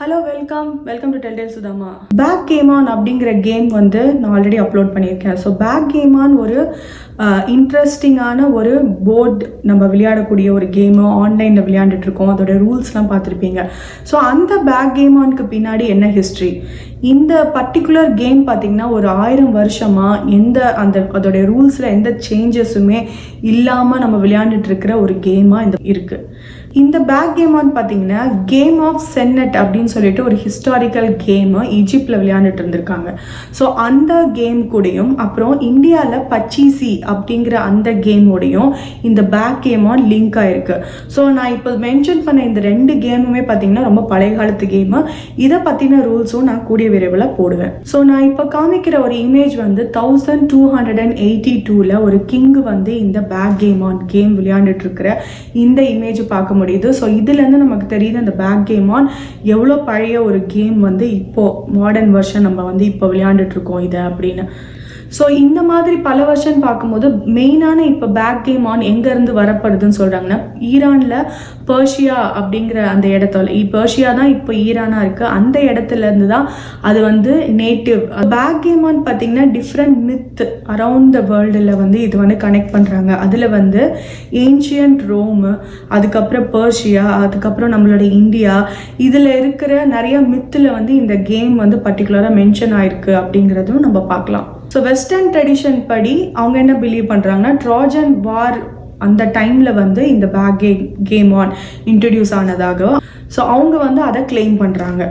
Hello welcome welcome to டெல்டெல் சுதாமா backgammon அப்படிங்கிற கேம் வந்து நான் ஆல்ரெடி அப்லோட் பண்ணியிருக்கேன். ஸோ பேக் கேம் ஆன் ஒரு இன்ட்ரெஸ்டிங்கான ஒரு போர்டு நம்ம விளையாடக்கூடிய ஒரு கேமு ஆன்லைனில் விளையாண்டுட்டு இருக்கோம் அதோட ரூல்ஸ்லாம் பார்த்துருப்பீங்க. ஸோ அந்த பேக் கேம் ஆனுக்கு பின்னாடி என்ன ஹிஸ்ட்ரி இந்த பர்டிகுலர் கேம் பார்த்தீங்கன்னா ஒரு ஆயிரம் வருஷமாக எந்த அந்த அதோடைய ரூல்ஸில் எந்த சேஞ்சஸுமே இல்லாமல் நம்ம விளையாண்டுட்டு இருக்கிற ஒரு கேமாக இந்த இருக்குது இந்த பேக் கேம் ஆன் பார்த்தீங்கன்னா கேம் ஆஃப் சென்னட் அப்படின்னு சொல்லிட்டு ஒரு ஹிஸ்டாரிக்கல் கேமு ஈஜிப்டில் விளையாண்டுட்டு இருந்திருக்காங்க. ஸோ அந்த கேம் கூடயும் அப்புறம் இந்தியாவில் பச்சீசி அப்படிங்கிற அந்த கேமோடையும் இந்த பேக் கேம் ஆன் லிங்க் ஆகிருக்கு ஸோ நான் இப்போ மென்ஷன் பண்ண இந்த ரெண்டு கேமுமே பார்த்தீங்கன்னா ரொம்ப பழைய காலத்து கேமு இதை பற்றின ரூல்ஸும் நான் கூடிய விரைவில் போடுவேன். ஸோ நான் இப்போ காமிக்கிற ஒரு இமேஜ் வந்து thousand two hundred and eighty டூவில் ஒரு கிங் வந்து இந்த பேக் கேம் ஆன் கேம் விளையாண்டுட்டு இருக்கிற இந்த இமேஜ் பார்க்க முடியுது. ஸோ இதுலேருந்து நமக்கு தெரியுது அந்த பேக் கேம் ஆன் எவ்வளோ பழைய ஒரு கேம் வந்து இப்போது மாடர்ன் வெர்ஷன் நம்ம வந்து இப்போ விளையாண்டுட்டு இருக்கோம் இதை அப்படின்னு. ஸோ இந்த மாதிரி பல வருஷம் பார்க்கும்போது மெயினான இப்போ பேக் கேம் ஆன் எங்கேருந்து வரப்படுதுன்னு சொல்கிறாங்கன்னா ஈரானில் பர்ஷியா அப்படிங்கிற அந்த இடத்துல பர்ஷியா தான் இப்போ ஈரானாக இருக்குது அந்த இடத்துல இருந்து தான் அது வந்து நேட்டிவ் பேக் கேம் ஆன் பார்த்தீங்கன்னா டிஃப்ரெண்ட் மித் அரவுண்ட் த வேர்ல்டில் வந்து இது வந்து கனெக்ட் பண்ணுறாங்க அதில் வந்து ஏன்ஷியன்ட் ரோமு அதுக்கப்புறம் பர்ஷியா அதுக்கப்புறம் நம்மளோட இந்தியா இதில் இருக்கிற நிறைய மித்தில் வந்து இந்த கேம் வந்து பர்டிகுலராக மென்ஷன் ஆயிருக்கு அப்படிங்கிறதும் நம்ம பார்க்கலாம். ஸோ வெஸ்டர்ன் ட்ரெடிஷன் படி அவங்க என்ன பிலீவ் பண்ணுறாங்கன்னா ட்ராஜன் வார் அந்த டைமில் வந்து இந்த back game backgammon introduce ஆனதாக ஸோ அவங்க வந்து அதை கிளைம் பண்ணுறாங்க